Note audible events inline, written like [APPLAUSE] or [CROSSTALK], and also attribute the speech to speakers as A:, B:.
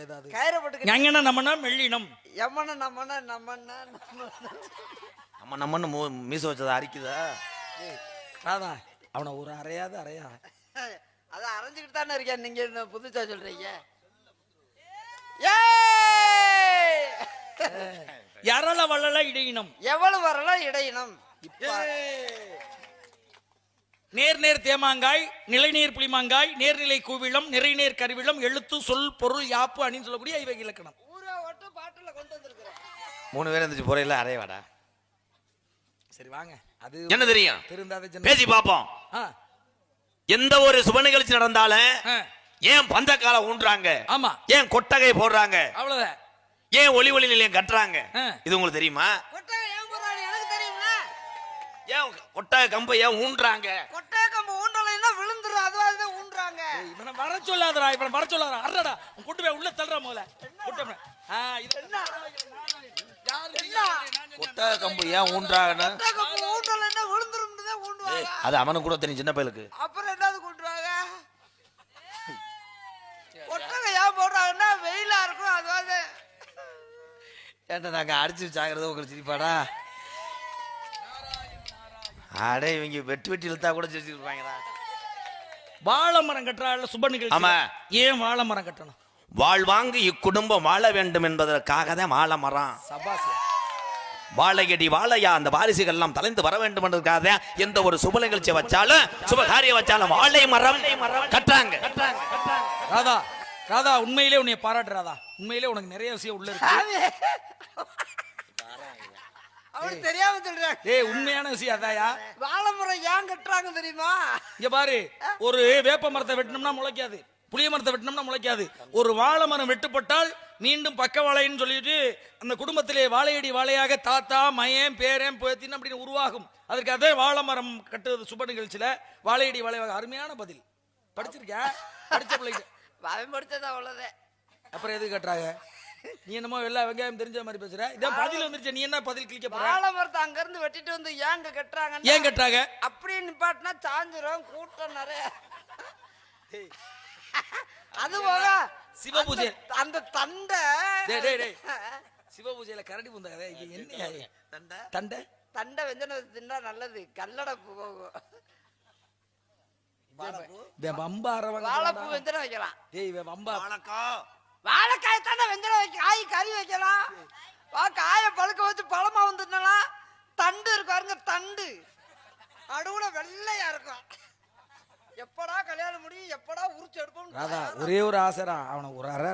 A: கயிறை
B: ஞங்கன நம்மனா மெல்லினம்.
A: எம்மன நம்மன நம்மன நம்ம
C: நம்ம நம்மன்னு மூ மீச வச்சதை அரிக்குதா?
B: ராதா அவனை ஒரு அறையாத அறையா.
A: அதை அரைஞ்சுக்கிட்டு தானே இருக்கேன். நீங்க என்ன புதுசா சொல்றீங்க? ஏய்!
B: யாரால வள்ளல இடையினம்?
A: எவ்வளவு வரலாம் இடையினம்? இப்ப
B: நேர் நேர் தேமாங்காய் நிலைநீர் புளிமாங்காய் நேர்நிலை கூவிளம் நிறைநேர் கருவிளம் எழுத்து சொல் பொருள் யாப்பு அணின்னு சொல்லக்கூடிய இவை இலக்கணம்.
A: ஊரை ஓட்டு பாட்டுல கொண்டு வந்திருக்கிறேன்.
C: மூணு பேர் இருந்துச்சு போறையில அறைய வாடா.
B: சரி வாங்க. அது
C: என்ன தெரியும்?
B: திருந்தாத.
C: பேசி பாப்போம்
B: ஆ,
C: எந்த ஒரு சுப நிகழ்ச்சி நடந்தாலும் ஏன் பந்தக்கால ஊன்றாங்க?
B: ஆமா.
C: ஏன் கொட்டகை போடுறாங்க?
B: அவ்வளவுதான்.
C: ஏன் ஒளி ஒளி நிலையம் கட்டுறாங்க. இது உங்களுக்கு தெரியுமா?
A: கொட்டகை ஏன் போறாரு எனக்கு தெரியும்ல.
C: ஏன் கொட்டகை கம்பை ஏன் ஊன்றாங்க?
B: வர சொல்லாதடா இவனை வர சொல்லாதடா. அடடா உன் கூட்டு போய் உள்ள தள்ளுற முதல்ல. கூட்டு போய். ஆ, இது
A: என்ன?
B: யாரு
A: என்ன?
C: கொட்டகை கம்பு ஏன் ஊன்றாங்கன்னா அது அவனுக்கு கூட தெரியும் சின்ன பயலுக்கு.
A: அப்புறம் என்னது கூட்டுவாங்க கொட்டகை ஏன் போடுறாங்கன்னா வெயிலா இருக்கும் அதுவாக
C: ஏன்டா நாங்க அடிச்சு சாகிறது உங்களுக்கு சிரிப்பாடா? அடே இவங்க வெட்டி வெட்டி இழுத்தா கூட சிரிச்சிருப்பாங்கடா
B: வாழை மரம் கட்டுறாள் சுப நிகழ்ச்சி.
C: ஆமா.
B: ஏன் வாழை மரம் கட்டணும்?
C: வாழ்வாங்கு இக்குடும்பம் வாழ வேண்டும் என்பதற்காக தான் வாழ மரம்
B: சபாஸ்
C: வாழையடி வாழையா அந்த வாரிசுகள் எல்லாம் தலைந்து வர வேண்டும் என்பதற்காக தான் எந்த ஒரு சுப நிகழ்ச்சி வச்சாலும் சுப காரியம் வச்சாலும் வாழை மரம் கட்டுறாங்க.
B: ராதா ராதா உண்மையிலே உன்னை பாராட்டு ராதா. உண்மையிலே உனக்கு நிறைய விஷயம் உள்ள இருக்கு.
A: அவனுக்கு தெரியாம சொல்றாங்க
B: ஏய் உண்மையான விஷயம் அதாயா
A: வாழை மரம் ஏன் கட்டுறாங்க தெரியுமா?
B: இங்க பாரு ஒரு வேப்ப மரத்தை வெட்டினோம்னா முளைக்காது. புளிய மரத்தை வெட்டினோம்னா முளைக்காது. ஒரு வாழை மரம் வெட்டுப்பட்டால் மீண்டும் பக்க வாழைன்னு சொல்லிட்டு அந்த குடும்பத்திலே வாழையடி வாழையாக தாத்தா மயன் பேரன் பேத்தின்னு அப்படின்னு உருவாகும். அதற்கு அதே வாழை மரம் கட்டுறது சுப நிகழ்ச்சியில வாழையடி வாழையாக அருமையான பதில். படிச்சிருக்கியா? படிச்ச பிள்ளைங்க [LAUGHS]
A: அவன் படிச்சது அவ்வளவுதான்.
B: அப்புறம் எது கட்டுறாங்க? நீ என்னமோ எல்லா வெங்காயம் தெரிஞ்ச மாதிரி பேசுற. இதான் பதில் வந்துருச்சு. நீ என்ன பதில் கிளிக்க போற?
A: வாழை மரத்தை அங்க இருந்து வெட்டிட்டு வந்து ஏங்க கட்டுறாங்க
B: ஏன் கட்டுறாங்க?
A: அப்படியே நிப்பாட்டினா சாஞ்சிரும் கூட்டம் நிறைய. அது போக
B: சிவ பூஜை.
A: அந்த- தண்டை.
B: டேய், டேய், டேய். சிவ பூஜையில கரடி பூந்தாங்க இது என்ன
A: தண்டை.
B: தண்டை?
A: தண்டை வெஞ்சன தின்னா நல்லது. கல்லடப்பு போகும்.
B: வம்பா அரவங்க
A: வாழைப்பூ வெஞ்சனம் வைக்கலாம்.
B: டேய் வம்பா.
A: வாழைக்காய் தானே வெஞ்சனம் வைக்க காய் கறி வைக்கலாம். வா காயை பழுக்க வச்சு பழமா வந்துடலாம் தண்டு இருக்கு பாருங்க தண்டு. நடுவுல வெள்ளையா இருக்கும். எப்படா கல்யாணம் முடியும் எப்படா உரிச்சு எடுப்போம்
B: ஒரே ஒரு ஆசைடா. அவனை ஒரு அரை